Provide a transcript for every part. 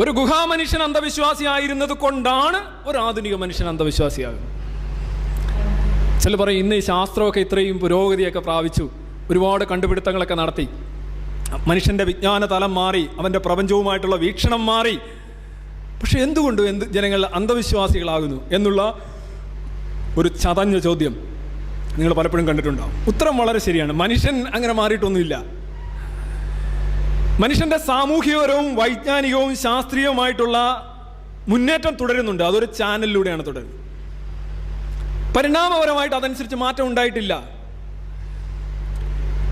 ഒരു ഗുഹാമനുഷ്യൻ അന്ധവിശ്വാസിയായിരുന്നത് കൊണ്ടാണ് ഒരു ആധുനിക മനുഷ്യൻ അന്ധവിശ്വാസിയാകുന്നത് ചില പറയും ഇന്ന് ഈ ശാസ്ത്രമൊക്കെ ഇത്രയും പുരോഗതിയൊക്കെ പ്രാപിച്ചു. ഒരുപാട് കണ്ടുപിടുത്തങ്ങളൊക്കെ നടത്തി. മനുഷ്യന്റെ വിജ്ഞാന തലം മാറി അവന്റെ പ്രപഞ്ചവുമായിട്ടുള്ള വീക്ഷണം മാറി. പക്ഷെ എന്തുകൊണ്ട് എന്ത് ജനങ്ങൾ അന്ധവിശ്വാസികളാകുന്നു എന്നുള്ള ഒരു ചതഞ്ഞ ചോദ്യം നിങ്ങൾ പലപ്പോഴും കണ്ടിട്ടുണ്ടാവും. ഉത്തരം വളരെ ശരിയാണ്. മനുഷ്യൻ അങ്ങനെ മാറിയിട്ടൊന്നുമില്ല. മനുഷ്യന്റെ സാമൂഹികപരവും വൈജ്ഞാനികവും ശാസ്ത്രീയവുമായിട്ടുള്ള മുന്നേറ്റം തുടരുന്നുണ്ട്. അതൊരു ചാനലിലൂടെയാണ് തുടരുന്നത്. പരിണാമപരമായിട്ട് അതനുസരിച്ച് മാറ്റം ഉണ്ടായിട്ടില്ല.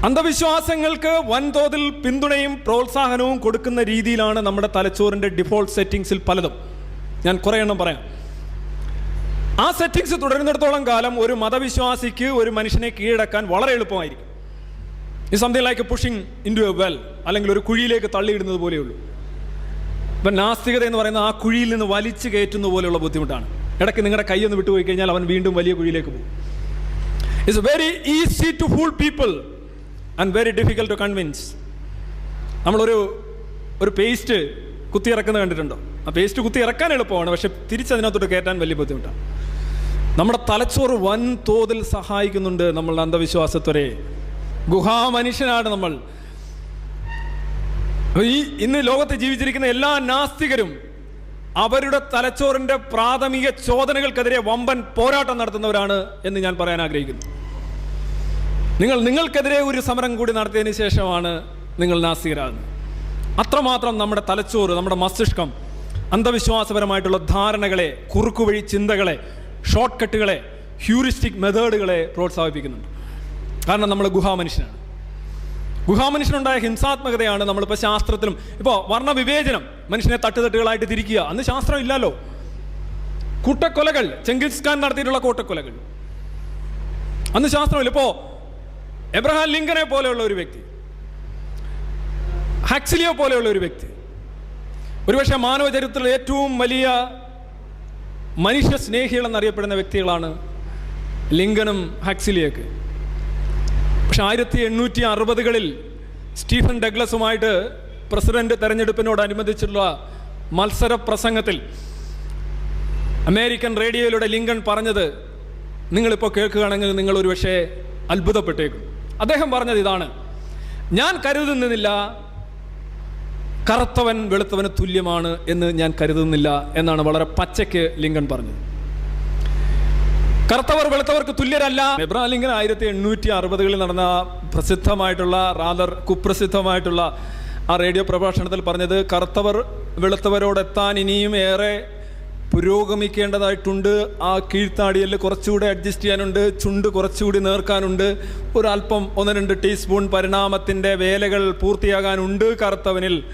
അന്ധവിശ്വാസങ്ങൾക്ക് വൻതോതിൽ പിന്തുണയും പ്രോത്സാഹനവും കൊടുക്കുന്ന രീതിയിലാണ് നമ്മുടെ തലച്ചോറിന്റെ ഡിഫോൾട്ട് സെറ്റിംഗ്സിൽ പലതും. ഞാൻ കുറേ എണ്ണം പറയാം. ആ സെറ്റിംഗ്സ് തുടരുന്നിടത്തോളം കാലം ഒരു മതവിശ്വാസിക്ക് ഒരു മനുഷ്യനെ കീഴടക്കാൻ വളരെ എളുപ്പമായിരിക്കും. ഈ something like pushing into a well അല്ലെങ്കിൽ ഒരു കുഴിയിലേക്ക് തള്ളിയിടുന്നത് പോലെയുള്ളൂ. ഇപ്പം നാസ്തികത എന്ന് പറയുന്നത് ആ കുഴിയിൽ നിന്ന് വലിച്ചു കയറ്റുന്ന പോലെയുള്ള ബുദ്ധിമുട്ടാണ്. ഇടയ്ക്ക് നിങ്ങളുടെ കൈ ഒന്ന് വിട്ടുപോയി കഴിഞ്ഞാൽ അവൻ വീണ്ടും വലിയ കുഴിയിലേക്ക് പോകും. It's very easy to fool people and very difficult to convince നമ്മളൊരു ഒരു പേസ്റ്റ് കുത്തി ഇറക്കുന്നത് കണ്ടിട്ടുണ്ടോ? ആ പേസ്റ്റ് കുത്തി ഇറക്കാൻ എളുപ്പമാണ് പക്ഷെ തിരിച്ചതിനകത്തോട്ട് കയറ്റാൻ വലിയ ബുദ്ധിമുട്ടാണ്. നമ്മുടെ തലച്ചോറ് വൻ തോതിൽ സഹായിക്കുന്നുണ്ട് നമ്മളുടെ അന്ധവിശ്വാസത്വരെ. ഗുഹാമനുഷ്യനാണ് നമ്മൾ. ഈ ഇന്ന് ലോകത്ത് ജീവിച്ചിരിക്കുന്ന എല്ലാ നാസ്തികരും അവരുടെ തലച്ചോറിന്റെ പ്രാഥമിക ചോദനകൾക്കെതിരെ വമ്പൻ പോരാട്ടം നടത്തുന്നവരാണ് എന്ന് ഞാൻ പറയാൻ ആഗ്രഹിക്കുന്നു. നിങ്ങൾ നിങ്ങൾക്കെതിരെ ഒരു സമരം കൂടി നടത്തിയതിന് ശേഷമാണ് നിങ്ങൾ നാസ്തികരാകുന്നത്. അത്രമാത്രം നമ്മുടെ തലച്ചോറ് നമ്മുടെ മസ്തിഷ്കം അന്ധവിശ്വാസപരമായിട്ടുള്ള ധാരണകളെ കുറുക്കുവഴി ചിന്തകളെ ഷോർട്ട് കട്ടുകളെ ഹ്യൂറിസ്റ്റിക് മെത്തേഡുകളെ പ്രോത്സാഹിപ്പിക്കുന്നുണ്ട്. കാരണം നമ്മൾ ഗുഹാമനുഷ്യനാണ്. ഗുഹാമനുഷ്യനുണ്ടായ ഹിംസാത്മകതയാണ് നമ്മളിപ്പോൾ ശാസ്ത്രത്തിലും ഇപ്പോൾ വർണവിവേചനം മനുഷ്യനെ തട്ടുതട്ടുകളായിട്ട് തിരിക്കുക. അന്ന് ശാസ്ത്രം ഇല്ലല്ലോ. കൂട്ടക്കൊലകൾ ചെങ്കിസ് ഖാൻ നടത്തിയിട്ടുള്ള കൂട്ടക്കൊലകൾ. അന്ന് ശാസ്ത്രമില്ല. ഇപ്പോൾ എബ്രഹാം ലിങ്കനെ പോലെയുള്ള ഒരു വ്യക്തി ഹാക്സിലിയോ പോലെയുള്ള ഒരു വ്യക്തി ഒരുപക്ഷെ മാനവ ചരിത്രത്തിലെ ഏറ്റവും വലിയ മനുഷ്യ സ്നേഹികൾ എന്നറിയപ്പെടുന്ന വ്യക്തികളാണ് ലിങ്കനും ഹാക്സിലിയൊക്കെ. പക്ഷെ ആയിരത്തി എണ്ണൂറ്റി അറുപതുകളിൽ സ്റ്റീഫൻ ഡഗ്ലസുമായിട്ട് പ്രസിഡന്റ് തെരഞ്ഞെടുപ്പിനോടനുബന്ധിച്ചുള്ള മത്സര പ്രസംഗത്തിൽ അമേരിക്കൻ റേഡിയോയിലൂടെ ലിങ്കൺ പറഞ്ഞത് നിങ്ങളിപ്പോൾ കേൾക്കുകയാണെങ്കിൽ നിങ്ങൾ ഒരു പക്ഷേ അത്ഭുതപ്പെട്ടേക്കും. അദ്ദേഹം പറഞ്ഞത് ഇതാണ് ഞാൻ കരുതുന്നില്ല കറുത്തവൻ വെളുത്തവന് തുല്യമാണ് എന്ന് ഞാൻ കരുതുന്നില്ല എന്നാണ് വളരെ പച്ചയ്ക്ക് ലിങ്കൺ പറഞ്ഞത്. കറുത്തവർ വെളുത്തവർക്ക് തുല്യരല്ല. എബ്രാലിംഗൻ ആയിരത്തി എണ്ണൂറ്റി അറുപതുകളിൽ നടന്ന പ്രസിദ്ധമായിട്ടുള്ള റാദർ കുപ്രസിദ്ധമായിട്ടുള്ള ആ റേഡിയോ പ്രഭാഷണത്തിൽ പറഞ്ഞത് കറുത്തവർ വെളുത്തവരോടെത്താൻ ഇനിയും ഏറെ പുരോഗമിക്കേണ്ടതായിട്ടുണ്ട്. ആ കീഴ്ത്താടിയിൽ കുറച്ചുകൂടെ അഡ്ജസ്റ്റ് ചെയ്യാനുണ്ട്. ചുണ്ട് കുറച്ചുകൂടി നേർക്കാനുണ്ട്. ഒരല്പം ഒന്ന് രണ്ട് ടീസ്പൂൺ പരിണാമത്തിന്റെ വേലകൾ പൂർത്തിയാകാനുണ്ട് കറുത്തവനിൽ.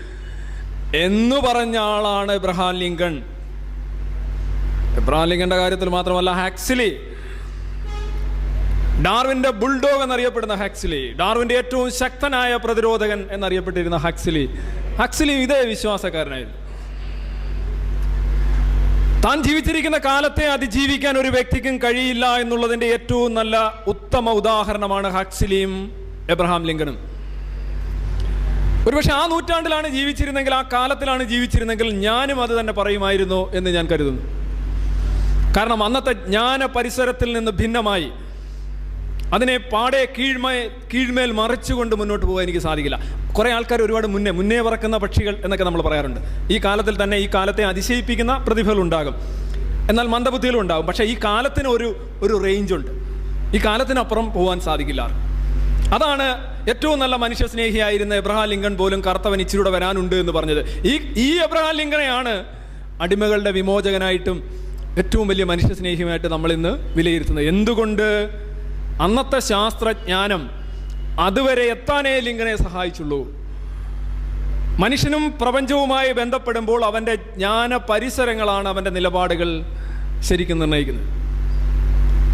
എന്നു പറഞ്ഞ ആളാണ് എബ്രഹാം ലിങ്കൺ. എബ്രഹാം ലിങ്കന്റെ കാര്യത്തിൽ മാത്രമല്ല ഹാക്സിലി ഡാർവിന്റെ ബുൾഡോഗ് എന്നറിയപ്പെടുന്ന ഹക്സിലി ഡാർവിന്റെ ഏറ്റവും ശക്തനായ പ്രതിരോധകൻ എന്നറിയപ്പെട്ടിരുന്ന ഹക്സിലി. ഹക്സിലി ഇതേ വിശ്വാസക്കാരനായിരുന്നു. താൻ ജീവിച്ചിരിക്കുന്ന കാലത്തെ അതിജീവിക്കാൻ ഒരു വ്യക്തിക്കും കഴിയില്ല എന്നുള്ളതിന്റെ ഏറ്റവും നല്ല ഉത്തമ ഉദാഹരണമാണ് ഹക്സിലിയും എബ്രഹാം ലിങ്കണും. ഒരുപക്ഷെ ആ നൂറ്റാണ്ടിലാണ് ജീവിച്ചിരുന്നെങ്കിൽ ആ കാലത്തിലാണ് ജീവിച്ചിരുന്നെങ്കിൽ ഞാനും അത് തന്നെ പറയുമായിരുന്നു എന്ന് ഞാൻ കരുതുന്നു. കാരണം അന്നത്തെ ജ്ഞാന പരിസരത്തിൽ നിന്ന് ഭിന്നമായി അതിനെ പാടെ കീഴ്മേ കീഴ്മേൽ മറിച്ചുകൊണ്ട് മുന്നോട്ട് പോകാൻ എനിക്ക് സാധിക്കില്ല. കുറേ ആൾക്കാർ ഒരുപാട് മുന്നേ മുന്നേ പറക്കുന്ന പക്ഷികൾ എന്നൊക്കെ നമ്മൾ പറയാറുണ്ട്. ഈ കാലത്തിൽ തന്നെ ഈ കാലത്തെ അതിശയിപ്പിക്കുന്ന പ്രതിഭകൾ ഉണ്ടാകും. എന്നാൽ മന്ദബുദ്ധികളും ഉണ്ടാകും. പക്ഷേ ഈ കാലത്തിന് ഒരു ഒരു റേഞ്ചുണ്ട് ഈ കാലത്തിനപ്പുറം പോകാൻ സാധിക്കില്ല അതാണ് ഏറ്റവും നല്ല മനുഷ്യ സ്നേഹിയായിരുന്ന എബ്രഹാം ലിങ്കൺ പോലും കറുത്തവൻ ഇച്ചിരൂടെ വരാനുണ്ട് എന്ന് പറഞ്ഞത്. ഈ ഈ എബ്രഹാം ലിങ്കനെയാണ് അടിമകളുടെ വിമോചകനായിട്ടും ഏറ്റവും വലിയ മനുഷ്യ സ്നേഹിയുമായിട്ട് നമ്മൾ ഇന്ന് വിലയിരുത്തുന്നത്. എന്തുകൊണ്ട്? അന്നത്തെ ശാസ്ത്രജ്ഞാനം അതുവരെ എത്താനേ ലിങ്കനെ സഹായിച്ചുള്ളൂ. മനുഷ്യനും പ്രപഞ്ചവുമായി ബന്ധപ്പെടുമ്പോൾ അവന്റെ ജ്ഞാന പരിസരങ്ങളാണ് അവന്റെ നിലപാടുകൾ ശരിക്കും നിർണയിക്കുന്നത്.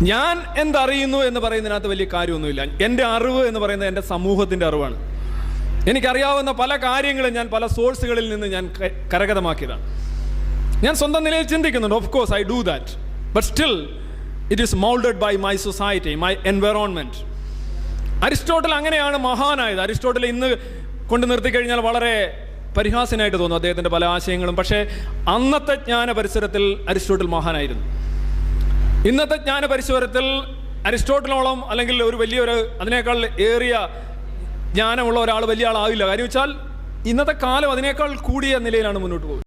ഞാൻ എന്തറിയുന്നു എന്ന് പറയുന്നതിനകത്ത് വലിയ കാര്യമൊന്നുമില്ല. എന്റെ അറിവ് എന്ന് പറയുന്നത് എന്റെ സമൂഹത്തിന്റെ അറിവാണ്. എനിക്കറിയാവുന്ന പല കാര്യങ്ങളും ഞാൻ പല സോഴ്സുകളിൽ നിന്ന് ഞാൻ കരഗതമാക്കിയതാണ്. ഞാൻ സ്വന്തം നിലയിൽ ചിന്തിക്കുന്നുണ്ട്. Of course I do that but still it is moulded by my society my environment Aristotle അങ്ങനെയാണ് മഹാനായത്. അരിസ്റ്റോട്ടൽ ഇന്ന് കൊണ്ട് നിർത്തി കഴിഞ്ഞാൽ വളരെ പരിഹാസനായിട്ട് തോന്നും അദ്ദേഹത്തിന്റെ പല ആശയങ്ങളും. പക്ഷേ അന്നത്തെ ജ്ഞാന പരിസരത്തിൽ അരിസ്റ്റോട്ടിൽ മഹാനായിരുന്നു. ഇന്നത്തെ ജ്ഞാന പരിസരത്തിൽ അരിസ്റ്റോട്ടിലോളം അല്ലെങ്കിൽ ഒരു വലിയൊരു അതിനേക്കാൾ ഏറിയ ജ്ഞാനമുള്ള ഒരാൾ വലിയ ആളാവില്ല. കാര്യം വെച്ചാൽ ഇന്നത്തെ കാലം അതിനേക്കാൾ കൂടിയ നിലയിലാണ് മുന്നോട്ട് പോകുന്നത്.